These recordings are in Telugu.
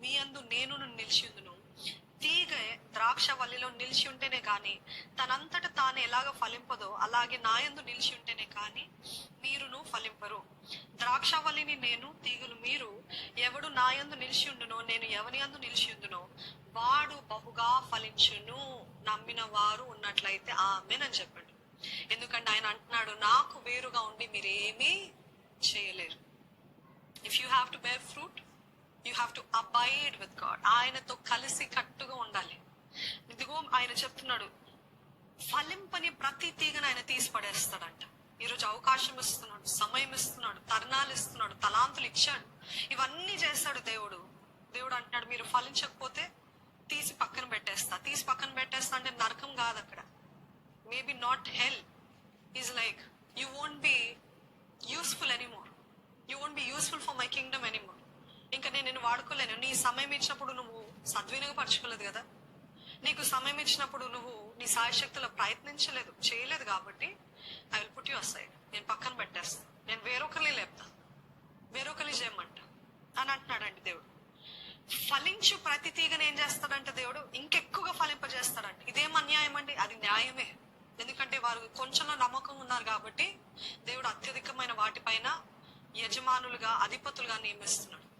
మీ అందు నేను నిలిచి ఉందును తీగ ద్రాక్ష వల్లిలో నిలిచి ఉంటేనే కానీ తనంతట తాను ఎలాగ ఫలింపదో అలాగే నాయందు నిలిచి ఉంటేనే కానీ మీరును ఫలింపరు. ద్రాక్ష వల్లిని నేను తీగలు మీరు ఎవడు నాయందు నిలిచి ఉండునో నేను ఎవని అందు నిలిచి ఉందునో వాడు బహుగా ఫలించును నమ్మిన వారు ఉన్నట్లయితే ఆమెనని చెప్పండి. ఎందుకంటే ఆయన అంటున్నాడు నాకు వేరుగా ఉండి మీరేమీ చేయలేరు. If you have to bear fruit have to abide with God ఆయనతో కలిసి కట్టుగా ఉండాలి. ఇదిగో ఆయన చెప్తున్నాడు ఫలింపని ప్రతి తీగను ఆయన తీసి పడేస్తాడంట. ఈరోజు అవకాశం ఇస్తున్నాడు సమయం ఇస్తున్నాడు తరుణాలు ఇస్తున్నాడు తలాంతులు ఇచ్చాడు. ఇవన్నీ చేస్తాడు దేవుడు. దేవుడు అంటున్నాడు మీరు ఫలించకపోతే తీసి పక్కన పెట్టేస్తా. తీసి పక్కన పెట్టేస్తా అంటే నరకం కాదు అక్కడ. Maybe not hell is like you won't be useful anymore you won't be useful for my kingdom anymore ఇంకా నేను నిన్ను వాడుకోలేను. నీ సమయం ఇచ్చినప్పుడు నువ్వు సద్వినియోగపరచుకోలేదు కదా? నీకు సమయం ఇచ్చినప్పుడు నువ్వు నీ సాయశక్తులు ప్రయత్నించలేదు చేయలేదు కాబట్టి I will put you aside నేను పక్కన పెట్టేస్తాను నేను వేరొకరిని లేపుతా. వేరొకరిని చేయమంట. అని అంటున్నాడండి దేవుడు. ఫలించు ప్రతి తీగను ఏం చేస్తాడంటే దేవుడు ఇంకెక్కువగా ఫలింపజేస్తాడంట ఇదేం అన్యాయం అండి. అది న్యాయమే. ఎందుకంటే వారు కొంచెంలో నమ్మకం ఉన్నారు కాబట్టి దేవుడు అత్యధికమైన వాటిపైన యజమానులుగా అధిపతులుగా నియమిస్తున్నాడు.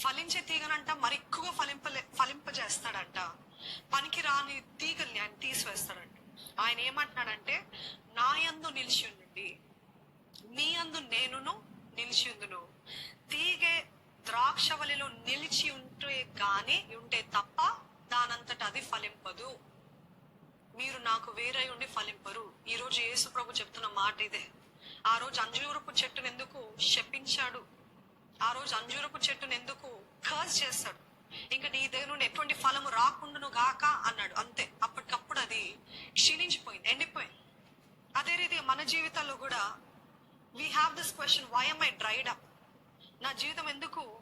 ఫలించే తీగనంట మరి ఎక్కువగా ఫలింపలే ఫలింపజేస్తాడంట. పనికి రాని తీగల్ని ఆయన తీసివేస్తాడంట. ఆయన ఏమంటున్నాడంటే నా యందు నిలిచి ఉండండి. మీ అందు నేనును నిలిచి ఉందును తీగే ద్రాక్షవలిలో నిలిచి ఉంటే గాని ఉంటే తప్ప దానంతట అది ఫలింపదు. మీరు నాకు వేరై ఉండి ఫలింపరు. ఈ రోజు యేసు ప్రభు చెప్తున్న మాట ఇదే ఆ రోజు అంజూరపు చెట్టును ఎందుకు శపించాడు? ఆ రోజు అంజూరపు చెట్టును ఎందుకు కర్స్ చేస్తాడు? ఇంకా నీ దగ్గర నుండి ఎటువంటి ఫలము రాకుండాను గాక అన్నాడు. అంతే. అప్పటికప్పుడు అది క్షీణించిపోయింది ఎండిపోయింది. అదే రీతి మన జీవితాల్లో కూడా we have this question why am I dried up నా జీవితం ఎందుకు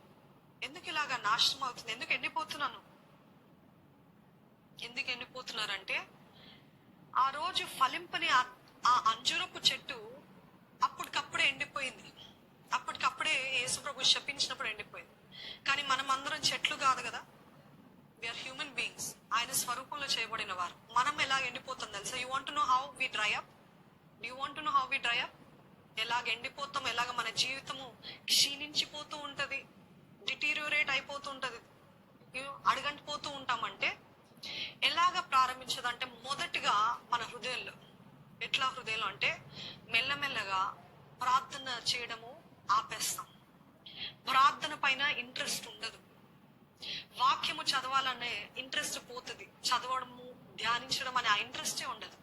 ఎందుకు ఇలాగా నాశనం అవుతుంది? ఎందుకు ఎండిపోతున్నాను? ఎందుకు ఎండిపోతున్నారంటే ఆ రోజు ఫలింపని ఆ- ఆ అంజురపు చెట్టు అప్పటికప్పుడే ఎండిపోయింది అప్పటికప్పుడే యేసుప్రభు శపించినప్పుడు ఎండిపోయింది. కానీ మనం అందరం చెట్లు కాదు కదా. విఆర్ హ్యూమన్ బీయింగ్స్ ఆయన స్వరూపంలో చేయబడిన వారు. మనం ఎలా ఎండిపోతాం తెలుసా? You want know how we dry up you want know how we dry up ఎలాగ ఎండిపోతాం? ఎలాగ మన జీవితము క్షీణించిపోతూ ఉంటుంది? డిటీరియోరేట్ అయిపోతూ ఉంటుంది? You పోతూ ఉంటామంటే ఎలాగ ప్రారంభించదంటే మొదటిగా మన హృదయంలో. ఎట్లా హృదయంలో అంటే మెల్లమెల్లగా ప్రార్థన చేయడము ఆపేస్తాం. ప్రార్థన పైన ఇంట్రెస్ట్ ఉండదు. వాక్యము చదవాలనే ఇంట్రెస్ట్ పోతుంది. చదవడము ధ్యానించడం అనే ఆ ఇంట్రెస్టే ఉండదు.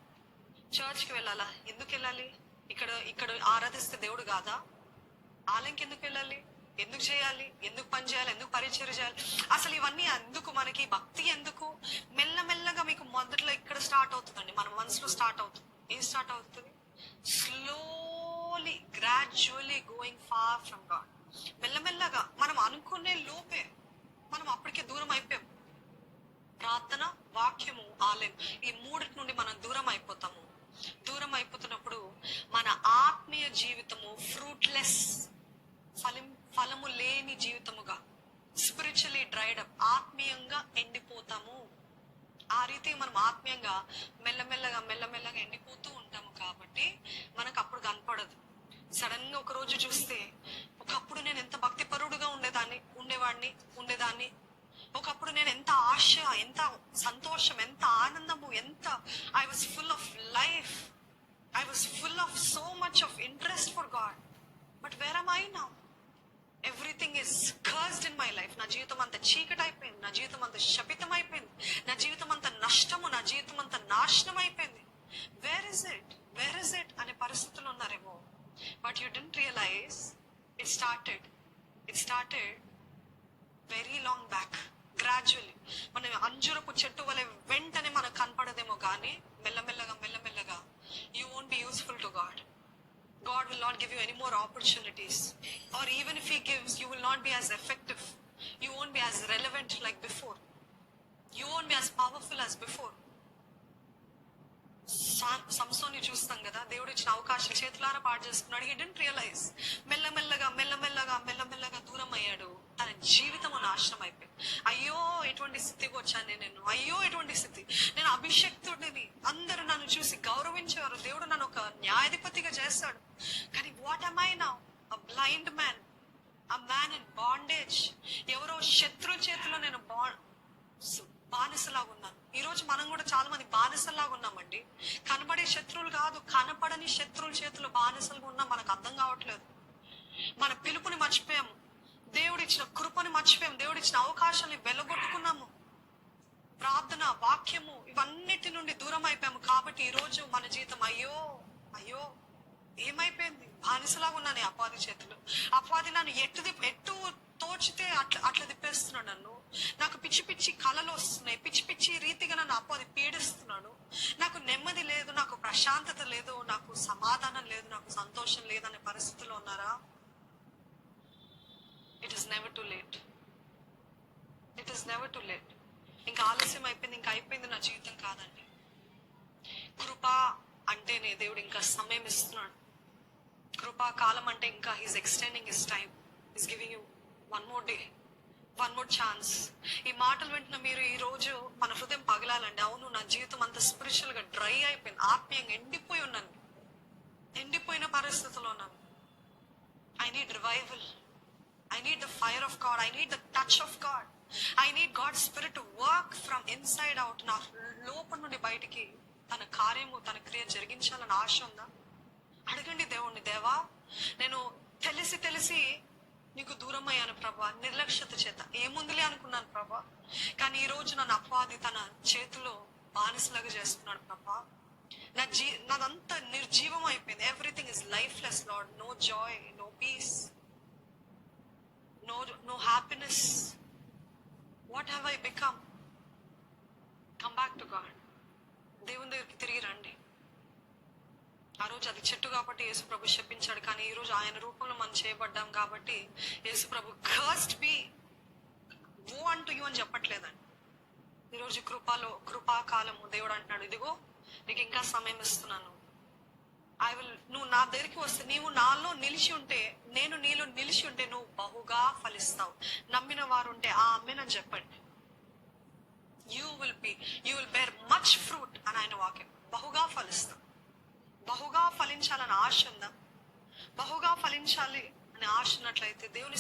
చర్చ్కి వెళ్ళాలా? ఎందుకు వెళ్ళాలి? ఇక్కడ ఇక్కడ ఆరాధిస్తే దేవుడు కాదా? ఆలయంకి ఎందుకు వెళ్ళాలి? ఎందుకు చేయాలి? ఎందుకు పని చేయాలి? ఎందుకు పరిచయం చేయాలి? అసలు ఇవన్నీ ఎందుకు? మనకి భక్తి ఎందుకు? మెల్లమెల్లగా మీకు మొదట్లో ఇక్కడ స్టార్ట్ అవుతుందండి. మన మనసులో స్టార్ట్ అవుతుంది. ఏం స్టార్ట్ అవుతుంది? Slowly gradually going far from God. మెల్లమెల్లగా మనం అనుకునే లోపే మనం అప్పటికే దూరం అయిపోయాం. ప్రార్థన వాక్యము ఆలయం ఈ మూడిటి నుండి మనం దూరం అయిపోతాము. దూరం అయిపోతున్నప్పుడు మన ఆత్మీయ జీవితము ఫ్రూట్లెస్ ఫలం ఫలము లేని జీవితముగా స్పిరిచువలీ డ్రైడ్ అప్ ఆత్మీయంగా ఎండిపోతాము. ఆ రీతి మనం ఆత్మీయంగా మెల్లమెల్లగా మెల్లమెల్లగా ఎండిపోతూ ఉంటాము కాబట్టి మనకు అప్పుడు కనపడదు సడన్గా ఒక రోజు చూస్తే ఒకప్పుడు నేను ఎంత భక్తిపరుడుగా ఉండేదాన్ని ఉండేవాడిని ఉండేదాన్ని ఒకప్పుడు నేను ఎంత ఆశ ఎంత సంతోషం ఎంత ఆనందము ఎంత I was full of life was full full so so much of interest God. But but where am I now? Everything is cursed in my life నా జీవితం అంత చీకటి అయిపోయింది నా జీవితం అంత శపితం అయిపోయింది నా జీవితం అంత నష్టము నా జీవితం అంత నాశనం అయిపోయింది where is it where is it అనే పరిస్థితులు ఉన్నారేమో. But you didn't realise it started it started very long back gradually మనం అంజురపు చెట్టు వలె వెంటనే మనకు కనపడదేమో కానీ మెల్లమెల్లగా మెల్లమెల్లగా you won't be useful to God God will not give you any more opportunities. Or even if He gives, you will not be as effective. You won't be as relevant like before. You won't be as powerful as before. సా- చూస్తాం కదా దేవుడు ఇచ్చిన అవకాశం చేతులారా పాడు చేసుకున్నాడు హీ డెంట్ రియలైజ్ మెల్లమెల్లగా మెల్లమెల్లగా మెల్లమెల్లగా దూరం అయ్యాడు తన జీవితం నాశనం అయిపోయింది అయ్యో ఎటువంటి స్థితికి వచ్చాను నేను అయ్యో ఎటువంటి స్థితి నేను అందరూ నన్ను చూసి గౌరవించేవారు. దేవుడు నన్ను ఒక న్యాయాధిపతిగా చేస్తాడు. కానీ what am I now a blind man a man in bondage ఎవరో శత్రు చేతిలో నేను బా బానిసలాగా ఉన్నాను. ఈ రోజు మనం కూడా చాలా మంది బానిసలాగా ఉన్నామండి. కనబడే శత్రువులు కాదు కనపడని శత్రువుల చేతిలో బానిసలుగా ఉన్నా మనకు అర్థం కావట్లేదు. మన పిలుపుని మర్చిపోయాము. దేవుడిచ్చిన కృపని మర్చిపోయాము. దేవుడిచ్చిన అవకాశాన్ని వెలగొట్టుకున్నాము. ప్రార్థన వాక్యము ఇవన్నిటి నుండి దూరం అయిపోయాము కాబట్టి ఈ రోజు మన జీవితం అయ్యో అయ్యో ఏమైపోయింది? బానిసలాగా ఉన్నాను ఈ చేతులు. అపాది నన్ను ఎట్టు ఎట్టు తోచితే అట్లా అట్లా తిప్పేస్తున్నాడు నన్ను. నాకు పిచ్చి పిచ్చి కళలు వస్తున్నాయి. పిచ్చి పిచ్చి రీతిగా నన్ను అపాది పీడిస్తున్నాడు. నాకు నెమ్మది లేదు నాకు ప్రశాంతత లేదు నాకు సమాధానం లేదు నాకు సంతోషం లేదనే పరిస్థితిలో ఉన్నారా? It is never too late it is never too late ఇంకా ఆలస్యం అయిపోయింది ఇంకా అయిపోయింది నా జీవితం కాదండి. కృప అంటేనే దేవుడు ఇంకా సమయం ఇస్తున్నాడు. కృపా కాలం అంటే ఇంకా he's extending his time is giving you one more day one more chance ఈ మాటలు వింటున్న మీరు ఈ రోజు మన హృదయం పగలాలండి. అవును నా జీవితం అంత స్పిరిచువల్గా డ్రై అయిపోయింది ఆత్మీయంగా ఎండిపోయి ఉన్నాను. ఎండిపోయిన పరిస్థితిలో ఉన్నాను. I need revival I need the fire of God I need the touch of God need God spirit work from inside out. నా లోపల నుండి బయటికి తన కార్యము తన క్రియ జరిగించాలని ఆశ ఉందా? అడగండి దేవుణ్ణి దేవా నేను తెలిసి తెలిసి నీకు దూరం అయ్యాను ప్రభా నిర్లక్ష్యత చేత. ఏముందిలే అనుకున్నాను ప్రభా కానీ ఈ రోజు నన్ను అపవాది తన చేతిలో బానిసలాగా చేస్తున్నాడు ప్రభా. నా జీ నాదంతా నిర్జీవం అయిపోయింది. Everything is lifeless lord no joy no peace no no happiness what have I become come back to God దేవుని దగ్గరికి తిరిగి రండి. ఆ రోజు అది చెట్టు కాబట్టి యేసు ప్రభు శపించాడు. కానీ ఈ రోజు ఆయన రూపంలో మనం చేయబడ్డాం కాబట్టి యేసు ప్రభు కర్స్ట్ బి ఓ అంటూ యు అని చెప్పట్లేదండి. ఈరోజు కృపలో కృపాకాలము దేవుడు అంటున్నాడు. ఇదిగో నీకు ఇంకా సమయం ఇస్తున్నాను. ఐ విల్ నువ్వు నా దగ్గరికి వస్తే నీవు నాలో నిలిచి ఉంటే నేను నీలో నిలిచి ఉంటే నువ్వు బహుగా ఫలిస్తావు. నమ్మిన వారు ఉంటే ఆ అమ్మేనని చెప్పండి. You will be you will bear much fruit అని ఆయన వాక్యం. బహుగా ఫలిస్తాం. బహుగా ఫలించాలని ఆశ ఉందా? బహుగా ఫలించాలి అని ఆశ ఉన్నట్లయితే దేవుని